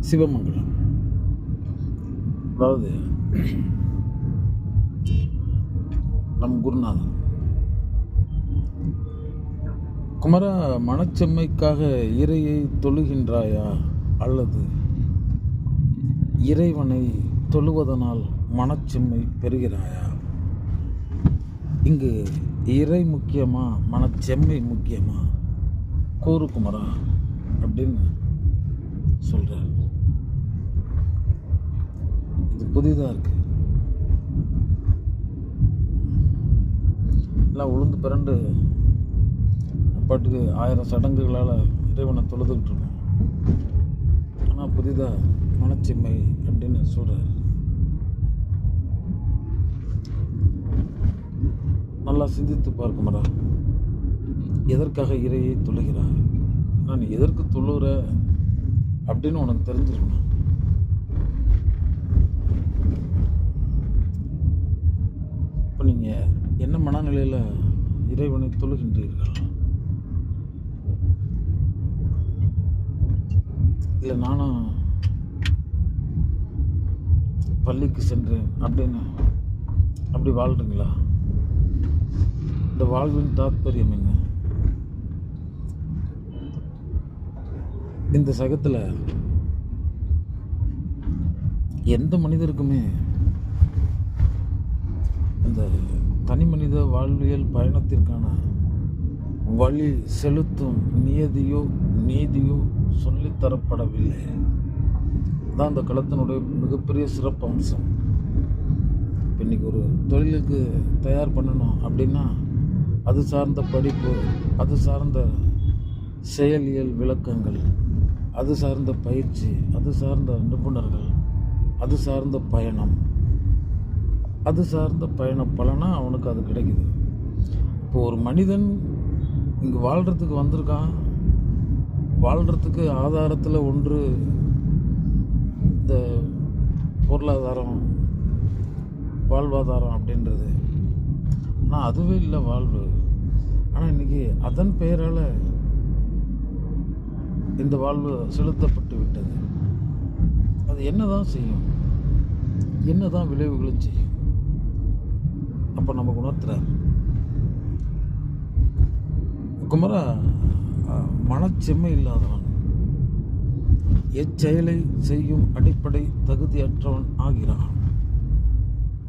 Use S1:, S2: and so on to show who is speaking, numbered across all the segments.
S1: சிவமங்கலம். அதாவது நம் குருநாதன். குமரா மனச்செம்மைக்காக இறையை தொழுகின்றாயா? அல்லது இறைவனை தொழுவதனால் மனச்செம்மை பெறுகிறாயா? இங்கு இறை முக்கியமா மனச்செம்மை முக்கியமா? கூறு குமரா அப்படின்னு சொல்கிறார் இது புதிதாக இருக்குது எல்லாம் உளுந்து பிறண்டு பாட்டுக்கு ஆயிரம் சடங்குகளால் இறைவனை தொழுதுகிட்டு இருக்கோம். ஆனால் புதிதாக மனச்சிம்மை அப்படின்னு சொல்கிறார் நல்லா சிந்தித்து பார்க்குமரா எதற்காக இறையை தொழுகிறார் நான் எதற்கு தொழுகிற அப்படின்னு உனக்கு தெரிஞ்சிருக்கணும். இப்போ நீங்கள் என்ன மனநிலையில் இறைவனை தொழுகின்றீர்கள்? இல்லை நானும் பள்ளிக்கு சென்றேன் அப்படின்னு அப்படி வாழ்றீங்களா? இந்த வாழ்வின் தாத்பரியம் என்ன? இந்த சகத்தில் எந்த மனிதருக்குமே இந்த தனி மனித வாழ்வியல் பயணத்திற்கான வழி செலுத்தும் நியதியோ நீதியோ சொல்லித்தரப்படவில்லை தான் அந்த களத்தினுடைய மிகப்பெரிய சிறப்பு அம்சம் இன்னைக்கு ஒரு தொழிலுக்கு தயார் பண்ணணும் அப்படின்னா அது சார்ந்த படிப்பு அது சார்ந்த செயலியல் விளக்கங்கள் அது சார்ந்த பயிற்சி அது சார்ந்த நிபுணர்கள் அது சார்ந்த பயணம். அது சார்ந்த பயண பலனாக அவனுக்கு அது கிடைக்குது. இப்போ ஒரு மனிதன் இங்கே வாழ்கிறதுக்கு வந்திருக்கான். வாழ்கிறதுக்கு ஆதாரத்தில் ஒன்று இந்த பொருளாதாரம் வாழ்வாதாரம் அப்படின்றது. ஆனால் அதுவே இல்லை வாழ்வு. ஆனால் இன்றைக்கி அதன் பெயரால் இந்த வாழ்வு செலுத்தப்பட்டு விட்டது. அது என்ன தான் செய்யும்? என்ன தான் விளைவுகளும் செய்யும்? அப்போ நமக்கு உணர்த்துறார். குமரா மனச்செம்மை இல்லாதவன். எச்செயலை செய்யும் அடிப்படை தகுதியற்றவன் ஆகிறான்.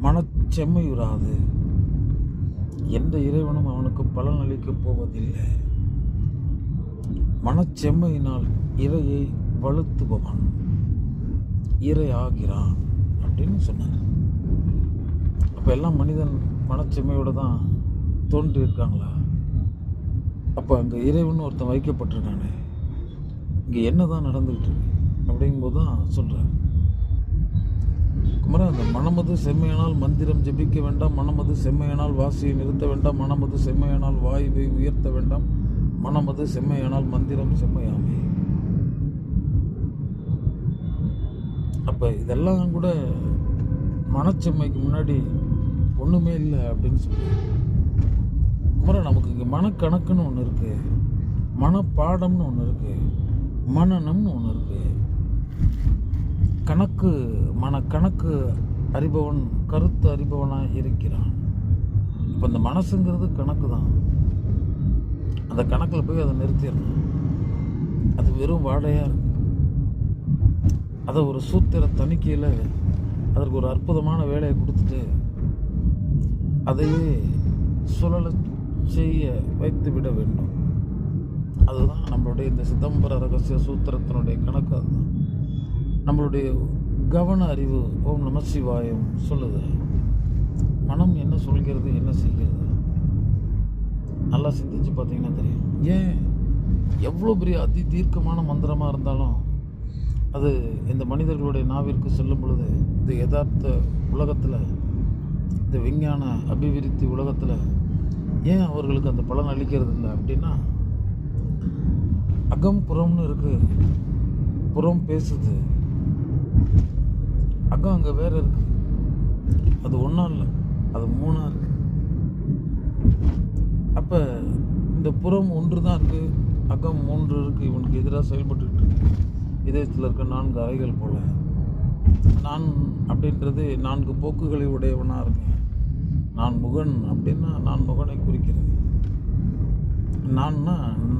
S1: மனச்செம்மையுறாது எந்த இறைவனும் அவனுக்கு பலன் அளிக்கப் போவதில்லை. மனச்செம்மையினால் இறையை வலுத்துபவன். இறை ஆகிறான் அப்படின்னு சொன்னார். அப்போ எல்லாம் மனிதன் மனச்செம்மையோடு தான் தோன்றி இருக்காங்களா? அப்போ அங்கே இறைவன் ஒருத்தன் வைக்கப்பட்டிருக்கானே இங்கே என்ன தான் நடந்துக்கிட்டு இருக்கு அப்படிங்கும்போது தான் சொல்கிறார் குமரா அந்த மனமது செம்மையானால் மந்திரம் ஜெபிக்க வேண்டாம் மனமது செம்மையானால் வாசியை நிறுத்த வேண்டாம் மனமது செம்மையானால் வாயுவை உயர்த்த வேண்டாம் மனமது செம்மையானால் மந்திரம் செம்மையாமே. அப்போ இதெல்லாம் கூட மனச்செம்மைக்கு முன்னாடி ஒன்றுமே இல்லை அப்படின்னு சொல்லி. அப்புறம் நமக்கு இங்கே மனக்கணக்குன்னு ஒன்று இருக்குது மனப்பாடம்னு ஒன்று இருக்குது மனநம்னு ஒன்று இருக்குது கணக்கு மனக்கணக்கு அறிபவன் கருத்து அறிபவனாக இருக்கிறான். இப்போ இந்த மனசுங்கிறது கணக்கு தான். அந்த கணக்கில் போய் அதை நிறுத்திடணும். அது வெறும் வாடையாக இருக்கு. அதை ஒரு சூத்திர தணிக்கையில் அதற்கு ஒரு அற்புதமான வேலையை கொடுத்துட்டு அதையே சுழல செய்ய வைத்து விட வேண்டும். அதுதான் நம்மளுடைய இந்த சிதம்பர ரகசிய சூத்திரத்தினுடைய கணக்கு அதுதான். நம்மளுடைய கவன அறிவு ஓம் நம சிவாயம் சொல்லுது. மனம் என்ன சொல்கிறது என்ன செய்கிறது? நல்லா சிந்திச்சு பார்த்தீங்கன்னா தெரியும். ஏன்? எவ்வளோ பெரிய அதி தீர்க்கமான மந்திரமாக இருந்தாலும் அது இந்த மனிதர்களுடைய நாவிற்கு செல்லும் பொழுது இந்த யதார்த்த உலகத்தில் இந்த விஞ்ஞான அபிவிருத்தி உலகத்தில் ஏன் அவர்களுக்கு அந்த பலன் அளிக்கிறது இல்லை அப்படின்னா அகம் புறம்னு இருக்குது புறம் பேசுது. அகம் அங்கே வேற இருக்கு. அது ஒன்றா இல்லை அது மூணா இருக்கு. அப்போ இந்த புறம் ஒன்று தான் இருக்குது அகம் மூன்று இருக்குது இவனுக்கு எதிராக செயல்பட்டுக்கிட்டு இதயத்தில் இருக்க நான்கு அறைகள் போல. நான் அப்படின்றது நான்கு போக்குகளை உடையவனாக இருக்கேன். நான் முகன் அப்படின்னா நான் முகனை குறிக்கிறது. நான்னா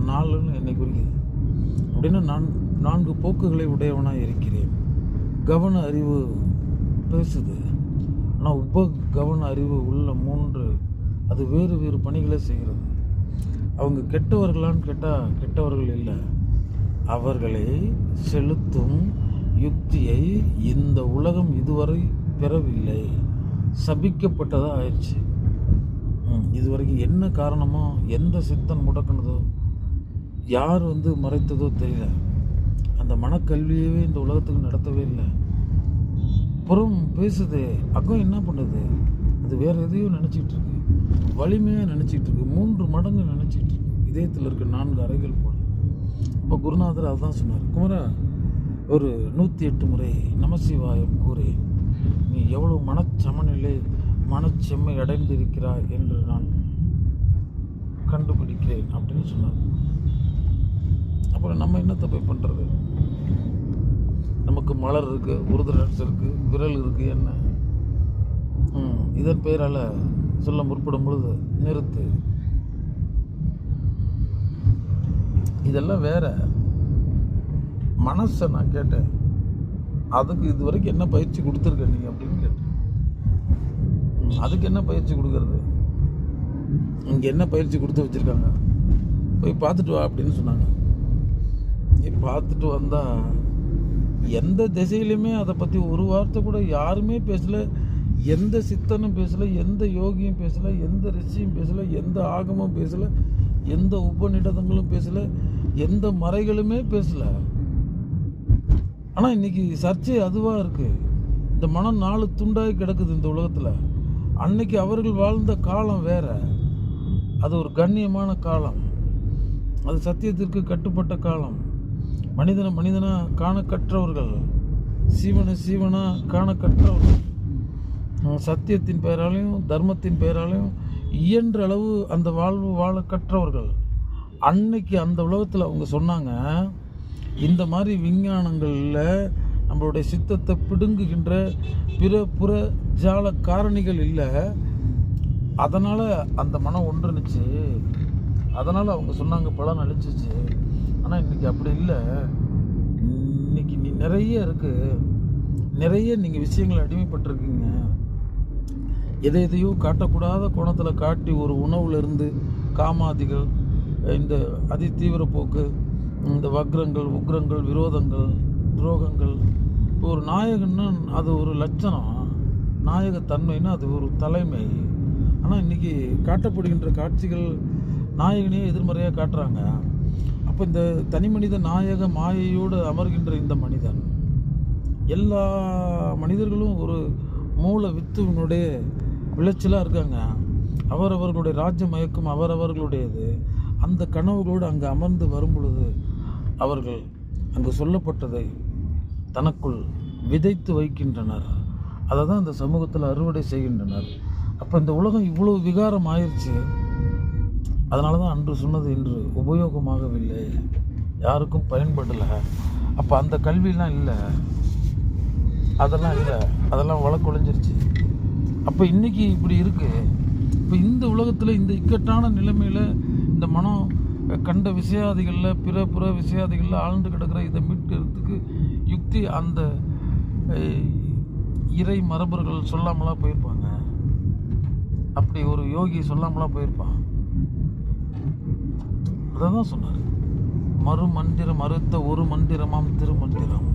S1: நாலுன்னு என்னை குறிக்கிறது. அப்படின்னா நான் நான்கு போக்குகளை உடையவனாக இருக்கிறேன். கவன அறிவு பேசுது. ஆனால் உப கவன அறிவு உள்ள மூன்று அது வேறு வேறு பணிகளை செய்கிறது. அவங்க கெட்டவர்களான்னு கேட்டால் கெட்டவர்கள் இல்லை. அவர்களை செலுத்தும் யுக்தியை இந்த உலகம் இதுவரை பெறவில்லை. சபிக்கப்பட்டதாக ஆயிடுச்சு இதுவரைக்கும் என்ன காரணமோ எந்த சித்தன் முடக்குனதோ யார் வந்து மறைத்ததோ தெரியல. அந்த மனக்கல்வியவே இந்த உலகத்துக்கு நடத்தவே இல்லை. புறம் பேசுது அக்கம் என்ன பண்ணுது? அது வேற எதையும் நினச்சிட்டு இருக்கு வலிமையாக நினச்சிட்டு இருக்கு மூன்று மடங்கு நினச்சிட்டு இருக்கு இதயத்தில் இருக்க நான்கு அறைகள் போல. இப்போ குருநாதர் அதுதான் சொன்னார் குமரா ஒரு நூற்றி எட்டு முறை நமசிவாயம் கூறி நீ எவ்வளவு மனச்சமநிலை மனச்செம்மை அடைந்திருக்கிறாய் என்று நான் கண்டுபிடிக்கிறேன் அப்படின்னு சொன்னார். அப்புறம் நம்ம என்ன தப்பை பண்ணுறது நமக்கு மலர் இருக்குது உருதராட்சம் இருக்கு விரல் இருக்குது என்ன? இதன் பெயரால் சொல்ல முற்படும் பொழுது நிறுத்து. இதெல்லாம் வேற. மனசை நான் கேட்டேன். அதுக்கு இது வரைக்கும் என்ன பயிற்சி கொடுத்துருக்க நீங்கள் அப்படின்னு கேட்டேன். அதுக்கு என்ன பயிற்சி கொடுக்கறது? இங்கே என்ன பயிற்சி கொடுத்து வச்சிருக்காங்க? போய் பார்த்துட்டு வா அப்படின்னு சொன்னாங்க. நீ பார்த்துட்டு வந்தால் எந்த திசையிலையுமே அதை பற்றி ஒரு வார்த்தை கூட யாருமே பேசலை. எந்த சித்தனும் பேசலை எந்த யோகியும் பேசலை எந்த ரிஷியும் பேசல எந்த ஆகமும் பேசலை எந்த உபநிடதங்களும் பேசலை எந்த மறைகளுமே பேசல. ஆனால் இன்றைக்கி சர்ச்சை அதுவாக இருக்குது இந்த மனம் நாலு துண்டாகி கிடக்குது இந்த உலகத்தில். அன்னைக்கு அவர்கள் வாழ்ந்த காலம் வேற. அது ஒரு கண்ணியமான காலம். அது சத்தியத்திற்கு கட்டுப்பட்ட காலம். மனிதனை மனிதனாக காண கற்றவர்கள் சீவனை சீவனாக காண கற்றவர்கள் சத்தியத்தின் பெயராலையும் தர்மத்தின் பெயராலையும் இயன்ற அளவு அந்த வாழ்வு வாழ கற்றவர்கள். அன்னைக்கு அந்த உலகத்தில் அவங்க சொன்னாங்க இந்த மாதிரி விஞ்ஞானங்களில் நம்மளுடைய சித்தத்தை பிடுங்குகின்ற பிற புற ஜால காரணிகள் இல்லை. அதனால் அந்த மனம் ஒன்றுனுச்சு. அதனால் அவங்க சொன்னாங்க பலன் அழிச்சிச்சு ஆனால் இன்றைக்கி அப்படி இல்லை. இன்னைக்கு நீ நிறைய இருக்குது நிறைய நீங்கள் விஷயங்கள் அடிமைப்பட்டிருக்கீங்க. எதை எதையோ காட்டக்கூடாத கோணத்தில் காட்டி ஒரு உணவுலேருந்து காமாதிகள் இந்த அதி தீவிர போக்கு இந்த வக்ரங்கள் உக்ரங்கள் விரோதங்கள் துரோகங்கள். இப்போ ஒரு நாயகன்னு அது ஒரு லட்சணம். நாயகத்தன்மைன்னு அது ஒரு தலைமை. ஆனால் இன்றைக்கி காட்டப்படுகின்ற காட்சிகள் நாயகனையே எதிர்மறையாக காட்டுறாங்க. அப்போ இந்த தனி மனித நாயக மாயையோடு அமர்கின்ற இந்த மனிதன் எல்லா மனிதர்களும் ஒரு மூல வித்துவினுடைய விளைச்சலாக இருக்காங்க. அவரவர்களுடைய ராஜ்ய மயக்கம் அவரவர்களுடையது. அந்த கனவுகளோடு அங்கே அமர்ந்து வரும் பொழுது அவர்கள் அங்கு சொல்லப்பட்டதை தனக்குள் விதைத்து வைக்கின்றனர். அதை தான் இந்த சமூகத்தில் அறுவடை செய்கின்றனர். அப்போ இந்த உலகம் இவ்வளவு விகாரம் ஆயிடுச்சு அதனால தான் அன்று சொன்னது இன்று உபயோகமாகவில்லை. யாருக்கும் பயன்படலை. அப்போ அந்த கல்வியெலாம் இல்லை. அதெல்லாம் இல்லை. அதெல்லாம் வழக்கொழிஞ்சிருச்சு. அப்போ இன்றைக்கி இப்படி இருக்குது இப்போ இந்த உலகத்தில் இந்த இக்கட்டான நிலைமையில் இந்த மனம் கண்ட விஷயாதிகளில் பிற பிற விஷயாதிகளில் ஆழ்ந்து கிடக்கிற இதை மீட்கிறதுக்கு யுக்தி அந்த இறை மரபர்கள் சொல்லாமலாம் போயிருப்பாங்க. அப்படி ஒரு யோகி சொல்லாமலாம் போயிருப்பான். அதை தான் சொன்னார். மறு மந்திரம் அறுத்த ஒரு மந்திரமாம் திருமந்திரம்.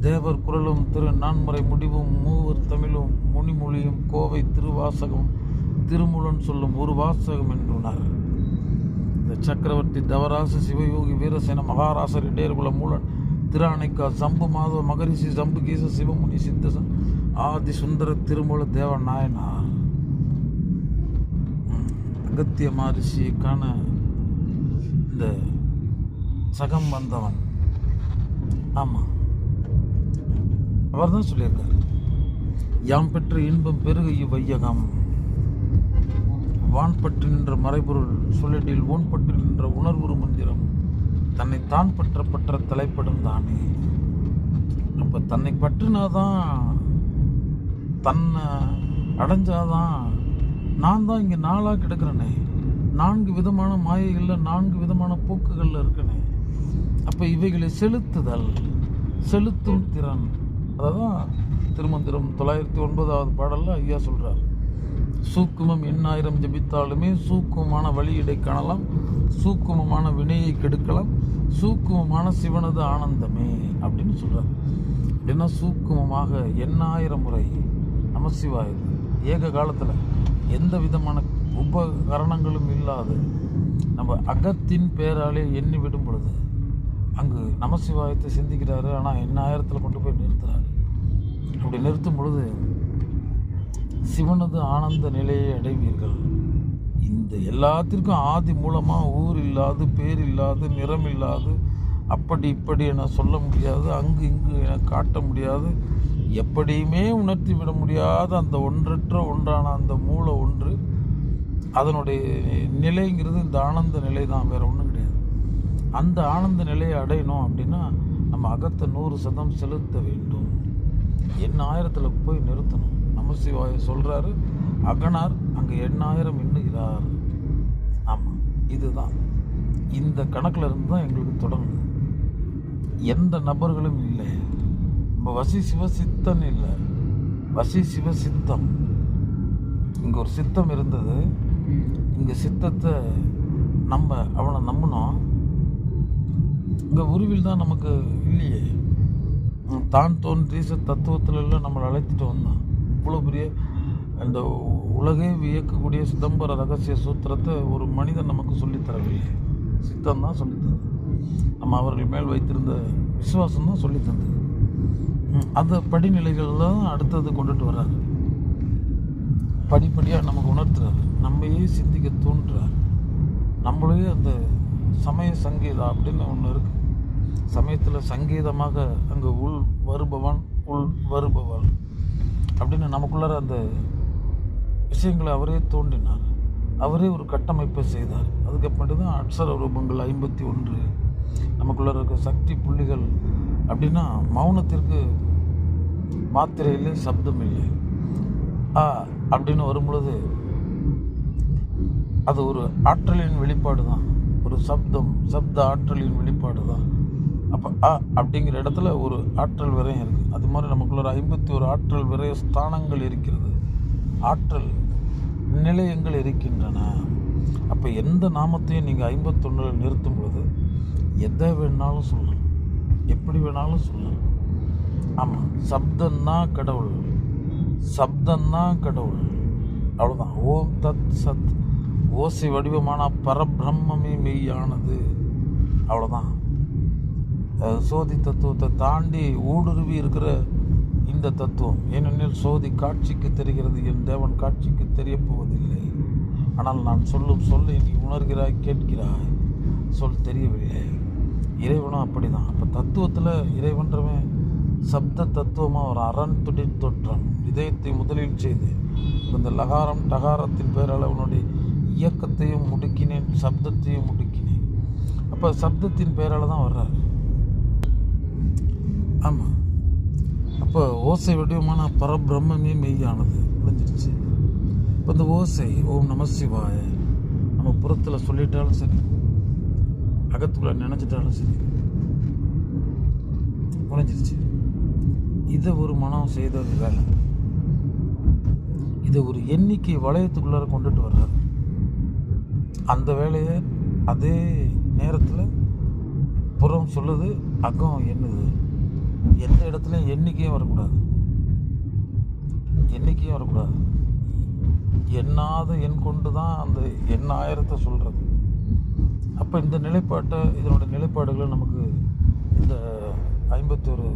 S1: தேவர் குரலும் திரு நான்முறை முடிவும் மூவர் தமிழும் முனிமொழியும் கோவை திருவாசகம் திருமுலன் சொல்லும் ஒரு வாசகம் என்றுனார். இந்த சக்கரவர்த்தி தவராச சிவயோகி வீரசேன மகாராசர் இடையர்குல மூலன் திராணிக்கா சம்பு மாதவ மகரிஷி சம்புகீச சிவமுனி சித்தசன் ஆதி சுந்தர திருமூல தேவ நாயனார் அகத்திய மகரிஷிக்கான இந்த சகம் வந்தவன். ஆமாம் அவர் தான் சொல்லியிருக்கார். யாம் பெற்ற இன்பம் பெருக இவ்வையகம். வான்பட்டு நின்ற மறைபொருள் சொல்லிட்டில் ஓன்பட்டு நின்ற உணர்வுறு மந்திரம் தன்னை தான் பற்ற பற்ற தலைப்படும் தானே. அப்போ தன்னை பற்றினாதான் தன்னை அடைஞ்சாதான் நான் தான் இங்கே நாளாக கிடக்கிறேனே. நான்கு விதமான மாயைகளில் நான்கு விதமான போக்குகளில் இருக்கனே. அப்போ இவைகளை செலுத்துதல் செலுத்தும் திறன். அதான் திருமந்திரம் தொள்ளாயிரத்தி ஒன்பதாவது பாடலில் ஐயா சொல்கிறார் சூக்குமம் எண்ணாயிரம் ஜபித்தாலுமே சூக்குமமான வழியீடை காணலாம். சூக்குமமான வினையை கெடுக்கலாம். சூக்குமமான சிவனது ஆனந்தமே அப்படின்னு சொல்கிறார் ஏன்னா சூக்குமமாக எண்ணாயிரம் முறை நமசிவாய் ஏக காலத்தில் எந்த விதமான உபகரணங்களும் இல்லாது நம்ம அகத்தின் பேராலே எண்ணி விடும் பொழுது அங்கு நமசிவாயத்தை சிந்திக்கிறாரு. ஆனால் எண்ணாயிரத்தில் கொண்டு போய் நிறுத்துறாரு. அப்படி நிறுத்தும் பொழுது சிவனது ஆனந்த நிலையை அடைவீர்கள். இந்த எல்லாத்திற்கும் ஆதி மூலமாக ஊர் இல்லாது பேர் இல்லாது நிறம் இல்லாது அப்படி இப்படி என சொல்ல முடியாது அங்கு இங்கு என காட்ட முடியாது. எப்படியுமே உணர்த்தி விட முடியாத அந்த ஒன்றற்ற ஒன்றான அந்த மூல ஒன்று அதனுடைய நிலைங்கிறது இந்த ஆனந்த நிலை தான் வேற ஒன்றும் கிடையாது. அந்த ஆனந்த நிலையை அடையணும் அப்படின்னா நம்ம அகத்தை நூறு சதம் செலுத்த வேண்டும். எண்ணாயிரத்தில் போய் நிறுத்தணும். நமசிவாய சொல்கிறாரு அகனார் அங்கே எண்ணாயிரம் எண்ணுகிறார். ஆமாம் இதுதான். இந்த கணக்கில் இருந்து தான் எங்களுக்கு தொடங்குது. எந்த நபர்களும் இல்லை. நம்ம வசி சிவசித்தன் இல்லை. வசி சிவசித்தம் இங்கே ஒரு சித்தம் இருந்தது. இங்கே சித்தத்தை நம்ம அவனை நம்பினோம். இங்கே உருவில் தான் நமக்கு இல்லையே. தான் தோன்றீச தத்துவத்திலெல்லாம் நம்மளை அழைத்துட்டு வந்தான். இவ்வளோ பெரிய அந்த உலகே வியக்கக்கூடிய சிதம்பர ரகசிய சூத்திரத்தை ஒரு மனிதன் நமக்கு சொல்லித் தரவில்லை. சித்தம் தான் சொல்லித்தந்தது நம்ம அவர்கள் மேல் வைத்திருந்த விசுவாசம் தான் சொல்லித் அந்த படிநிலைகள் தான் அடுத்தது கொண்டுட்டு வர்றாரு. படிப்படியாக நமக்கு உணர்த்துறாரு. நம்மையே சிந்திக்க தூண்டுறார். நம்மளே அந்த சமய சங்கீதம் அப்படின்னு ஒன்று இருக்குது சமயத்தில் சங்கீதமாக அங்கே உள் வருபவன் உள் வருபவன் அப்படின்னு நமக்குள்ளார அந்த விஷயங்களை அவரே தோண்டினார் அவரே ஒரு கட்டமைப்பை செய்தார். அதுக்கப்புறம் தான் அட்சர ரூபங்கள் ஐம்பத்தி ஒன்று நமக்குள்ளார இருக்க சக்தி புள்ளிகள் அப்படின்னா மௌனத்திற்கு மாத்திரையிலே சப்தம் இல்லை. ஆ அப்படின்னு வரும்பொழுது அது ஒரு ஆற்றலின் வெளிப்பாடு தான் ஒரு சப்தம் சப்த ஆற்றலின் வெளிப்பாடு தான் அப்போ அ அப்படிங்கிற இடத்துல ஒரு ஆற்றல் விரயம் இருக்குது அது மாதிரி நமக்குள்ள ஒரு ஐம்பத்தி ஒரு ஆற்றல் விரய ஸ்தானங்கள் இருக்கிறது. ஆற்றல் நிலையங்கள் இருக்கின்றன. அப்போ எந்த நாமத்தையும் நீங்கள் ஐம்பத்தொன்னில் நிறுத்தும் பொழுது எதை வேணாலும் சொல்லலாம். எப்படி வேணாலும் சொல்லலாம். ஆமாம் சப்தந்தான் கடவுள். சப்தந்தான் கடவுள். அவ்வளோதான் ஓம் தத் சத். ஓசை வடிவமான பரபிரம்மமே மெய்யானது. அவ்வளோதான் சோதி தத்துவத்தை தாண்டி ஊடுருவி இருக்கிற இந்த தத்துவம். ஏனெனில் சோதி காட்சிக்கு தெரிகிறது என் தேவன் காட்சிக்கு தெரியப்போவதில்லை. ஆனால் நான் சொல்லும் சொல்லை நீ உணர்கிறாய் கேட்கிறாய். சொல் தெரியவில்லை. இறைவனும் அப்படிதான். அப்போ தத்துவத்தில் இறைவன்றவன் சப்த தத்துவமாக ஒரு அரண் துடி தொற்றம். இதயத்தை முதலில் செய்து இந்த லகாரம் டகாரத்தின் பேரால் அவனுடைய இயக்கத்தையும் முடுக்கினேன் சப்தத்தையும் முடுக்கினேன். அப்போ சப்தத்தின் பேரால் தான் வர்றாரு. ஆமாம் அப்போ ஓசை வடிவமான பரபிரம்மே மெய்யானது. விளைஞ்சிருச்சு இப்போ இந்த ஓசை ஓம் நம சிவாய நம்ம புறத்தில் சொல்லிட்டாலும் சரி அகத்துக்குள்ள நினைச்சிட்டாலும் சரி குறைஞ்சிருச்சு இதை ஒரு மனம் செய்தது வேலை இதை ஒரு எண்ணிக்கை வளையத்துக்குள்ளார கொண்டுட்டு வர்றாரு. அந்த வேலையை அதே நேரத்தில் புறம் சொல்லுது அகம் என்னது எந்த இடத்துலையும் எண்ணிக்கையும் வரக்கூடாது. எண்ணிக்கையும் வரக்கூடாது. எண்ணாத எண் கொண்டு தான் அந்த எண்ணாயிரத்தை சொல்கிறது அப்போ இந்த நிலைப்பாட்டை இதனோட நிலைப்பாடுகளை நமக்கு இந்த ஐம்பத்தொரு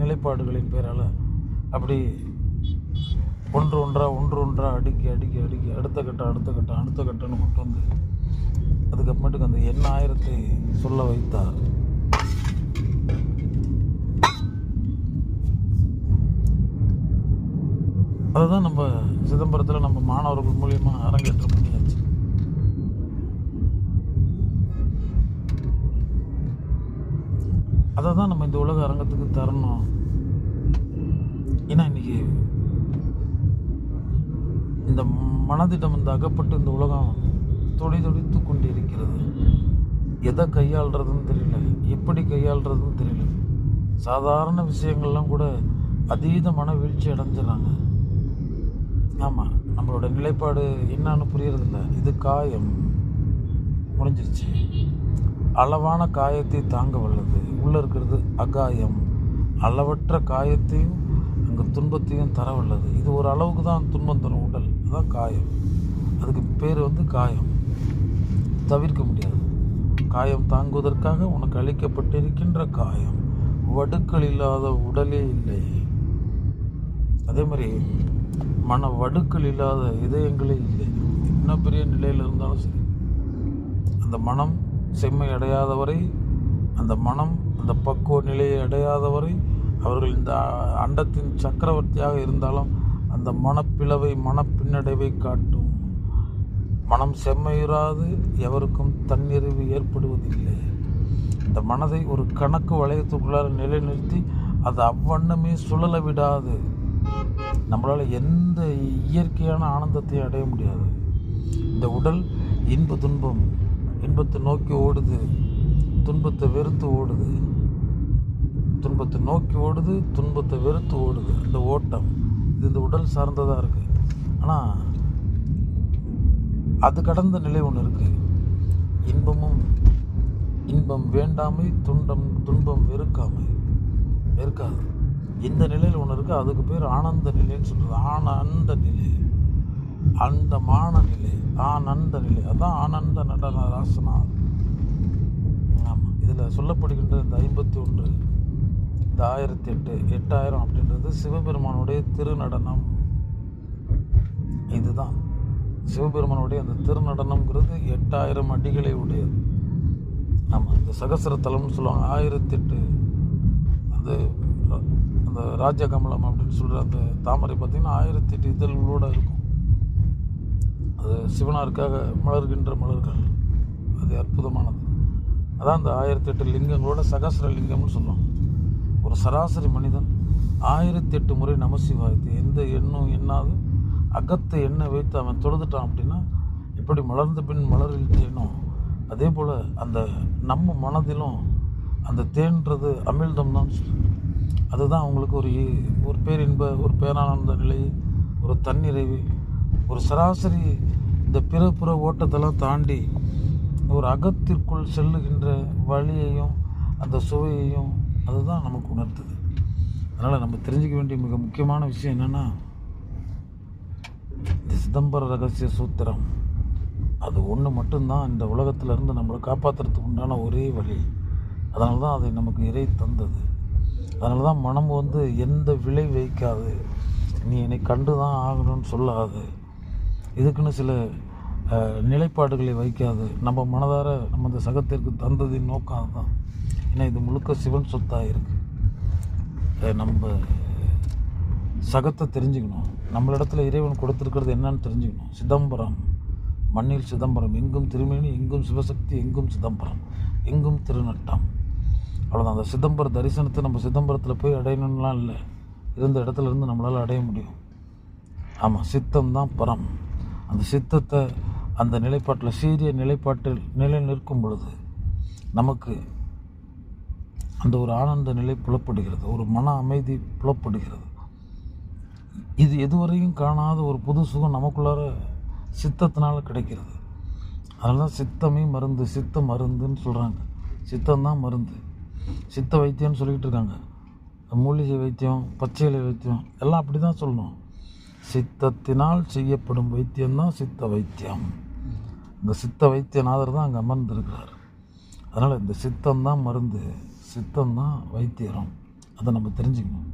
S1: நிலைப்பாடுகளின் பேரால் அப்படி ஒன்று ஒன்றாக ஒன்று ஒன்றாக அடுக்கி அடுக்கி அடுக்கி அடுத்த கட்டம் அடுத்த கட்டம் அடுத்த கட்டம்னு கொண்டு வந்து அதுக்கப்புறமேட்டுக்கு அந்த எண்ணாயிரத்தை சொல்ல வைத்தார். அதுதான் நம்ம சிதம்பரத்தில் நம்ம மாணவர்கள் மூலியமா அரங்கேற்றம் பண்ணியாச்சு. அதை தான் நம்ம இந்த உலக அரங்கத்துக்கு தரணும். ஏன்னா இன்னைக்கு இந்த மனதிடம் வந்து அகப்பட்டு இந்த உலகம் தொடி தொடித்து கொண்டு இருக்கிறது எதை கையாளுறதுன்னு தெரியல. எப்படி கையாளுறதுன்னு தெரியல. சாதாரண விஷயங்கள்லாம் கூட அதீத மன வீழ்ச்சி அடைஞ்சிடறாங்க. ஆமாம் நம்மளோட நிலைப்பாடு என்னன்னு புரியறதில்ல. இது காயம். முடிஞ்சிருச்சு. அளவான காயத்தை தாங்க வல்லது. உள்ளே இருக்கிறது அகாயம். அளவற்ற காயத்தையும் அங்கே துன்பத்தையும் தர வல்லது. இது ஒரு அளவுக்கு தான் துன்பம் தரும் உடல். அதுதான் காயம். அதுக்கு பேர் வந்து காயம். தவிர்க்க முடியாது. காயம் தாங்குவதற்காக உனக்கு அளிக்கப்பட்டிருக்கின்ற காயம். வடுக்கள் இல்லாத உடலே இல்லை. அதே மாதிரி மன வடுக்கள் இல்லாத இதயங்களே இல்லை. என்ன பெரிய நிலையில் இருந்தாலும் சரி. அந்த மனம் செம்மை அடையாதவரை அந்த மனம் அந்த பக்குவ நிலையை அடையாதவரை அவர்கள் இந்த அண்டத்தின் சக்கரவர்த்தியாக இருந்தாலும் அந்த மனப்பிளவை மனப்பின்னடைவை காட்டும். மனம் செம்மையுறாது எவருக்கும் தன்னிறைவு ஏற்படுவதில்லை. இந்த மனதை ஒரு கணக்கு வளையத்துக்குள்ளார நிலைநிறுத்தி அது அவ்வண்ணமே சுழல விடாது. நம்மளால் எந்த இயற்கையான ஆனந்தத்தையும் அடைய முடியாது. இந்த உடல் இன்ப துன்பம் இன்பத்தை நோக்கி ஓடுது துன்பத்தை வெறுத்து ஓடுது. துன்பத்தை நோக்கி ஓடுது துன்பத்தை வெறுத்து ஓடுது. இந்த ஓட்டம் இது இந்த உடல் சார்ந்ததாக இருக்குது ஆனால் அது கடந்த நிலை ஒன்று இருக்குது இன்பமும் இன்பம் வேண்டாமை துன்பம் துன்பம் வெறுக்காமை வெறுக்காது. இந்த நிலையில் ஒன்று இருக்குது அதுக்கு பேர் ஆனந்த நிலைன்னு சொல்கிறது ஆனந்த நிலை. அந்தமான நிலை. ஆனந்த நிலை. அதுதான் ஆனந்த நடன ராசனா ஆமாம் இதில் சொல்லப்படுகின்ற இந்த ஐம்பத்தி ஒன்று இந்த ஆயிரத்தி எட்டு எட்டாயிரம் அப்படின்றது சிவபெருமானுடைய திருநடனம். இதுதான். சிவபெருமானுடைய அந்த திருநடனம்ங்கிறது எட்டாயிரம் அடிகளை உடையது. ஆமாம் இந்த சகசர தலம்னு சொல்லுவாங்க. ஆயிரத்தி எட்டு அது அந்த ராஜகமலம் அப்படின்னு சொல்கிற அந்த தாமரை பார்த்திங்கன்னா ஆயிரத்தி எட்டு இதழ்களோடு இருக்கும். அது சிவனாருக்காக மலர்கின்ற மலர்கள். அது அற்புதமானது. அதான் அந்த ஆயிரத்தி எட்டு லிங்கங்களோட சகசர லிங்கம்னு சொல்லுவோம் ஒரு சராசரி மனிதன் ஆயிரத்தி எட்டு முறை நமசிவாய்த்து எந்த எண்ணும் எண்ணாது அகத்தை எண்ணெய் வைத்து அவன் தொழுதுட்டான் அப்படின்னா எப்படி மலர்ந்த பின் மலரில் தேனும். அதே போல் அந்த நம்ம மனதிலும் அந்த தேன்றது அமிழ்தம் தான் அதுதான் அவங்களுக்கு ஒரு ஒரு பேரின்ப ஒரு பேரானந்த நிலை ஒரு தன்னிறைவு ஒரு சராசரி இந்த பிறப்புற ஓட்டத்தெல்லாம் தாண்டி ஒரு அகத்திற்குள் செல்லுகின்ற வழியையும் அந்த சுவையையும் அதுதான் நமக்கு உணர்த்துது. அதனால் நம்ம தெரிஞ்சுக்க வேண்டிய மிக முக்கியமான விஷயம் என்னென்னா இந்த சிதம்பர ரகசிய சூத்திரம். அது ஒன்று மட்டும்தான் இந்த உலகத்துல இருந்து நம்மளை காப்பாற்றுறதுக்கு உண்டான ஒரே வழி. அதனால தான் அதை நமக்கு இறை தந்தது. அதனால தான் மனம் வந்து எந்த விலை வைக்காது. நீ என்னை கண்டு தான் ஆகணும்னு சொல்லாது. இதுக்குன்னு சில நிலைப்பாடுகளை வைக்காது. நம்ம மனதார நம்ம இந்த சகத்திற்கு தந்ததின் நோக்கம் அதுதான். ஏன்னா இது முழுக்க சிவன் சொத்தாக இருக்குது நம்ம சகத்தை தெரிஞ்சுக்கணும். நம்மளிடத்துல இறைவன் கொடுத்துருக்கிறது என்னன்னு தெரிஞ்சுக்கணும். சிதம்பரம் மண்ணில் சிதம்பரம். எங்கும் திருமேனி எங்கும் சிவசக்தி எங்கும் சிதம்பரம். எங்கும் திருநட்டம். அவ்வளோதான் அந்த சிதம்பர தரிசனத்தை நம்ம சிதம்பரத்தில் போய் அடையணும்லாம் இல்லை. இருந்த இடத்துல இருந்து நம்மளால் அடைய முடியும். ஆமாம் சித்தம் தான் பரம். அந்த சித்தத்தை அந்த நிலைப்பாட்டில் சீரிய நிலைப்பாட்டில் நிலை நிற்கும் பொழுது நமக்கு அந்த ஒரு ஆனந்த நிலை புலப்படுகிறது. ஒரு மன அமைதி புலப்படுகிறது. இது எதுவரையும் காணாத ஒரு புது சுகம் நமக்குள்ளார சித்தத்தினால் கிடைக்கிறது. அதனால தான் சித்தமே மருந்து சித்த மருந்துன்னு சொல்கிறாங்க சித்தம் தான் மருந்து. சித்த வைத்தியம்னு சொல்லிக்கிட்டு இருக்காங்க. மூலிகை வைத்தியம் பச்சை இலை வைத்தியம் எல்லாம் அப்படி தான் சொல்லணும். சித்தத்தினால் செய்யப்படும் வைத்தியம்தான் சித்த வைத்தியம். இந்த சித்த வைத்தியநாதர் தான் அங்கே அமர்ந்திருக்கிறார். அதனால் இந்த சித்தம் தான் மருந்து சித்தம் தான் வைத்தியம் அதை நம்ம தெரிஞ்சுக்கணும்.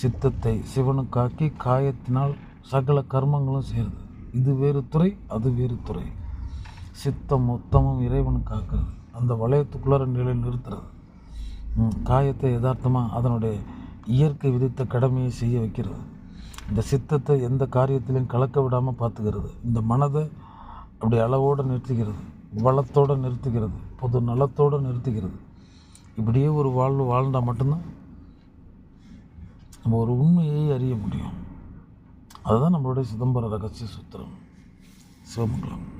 S1: சித்தத்தை சிவனுக்காக்கி காயத்தினால் சகல கர்மங்களும் செய்கிறது இது வேறு துறை அது வேறு துறை. சித்தம் மொத்தமும் இறைவனுக்காக்கிறது. அந்த வளையத்துக்குள்ளார நிலை நிறுத்துறது காயத்தை யதார்த்தமாக அதனுடைய இயற்கை விதித்த கடமையை செய்ய வைக்கிறது. இந்த சித்தத்தை எந்த காரியத்திலையும் கலக்க விடாமல் பார்த்துக்கிறது. இந்த மனதை அப்படி அளவோடு நிறுத்திக்கிறது வளத்தோடு நிறுத்துகிறது. பொது நலத்தோடு நிறுத்துகிறது. இப்படியே ஒரு வாழ்வு வாழ்ந்தால் மட்டும்தான் நம்ம ஒரு உண்மையை அறிய முடியும். அதுதான் நம்மளுடைய சிதம்பர ரகசிய சுத்திரம். சிவமங்கலம்.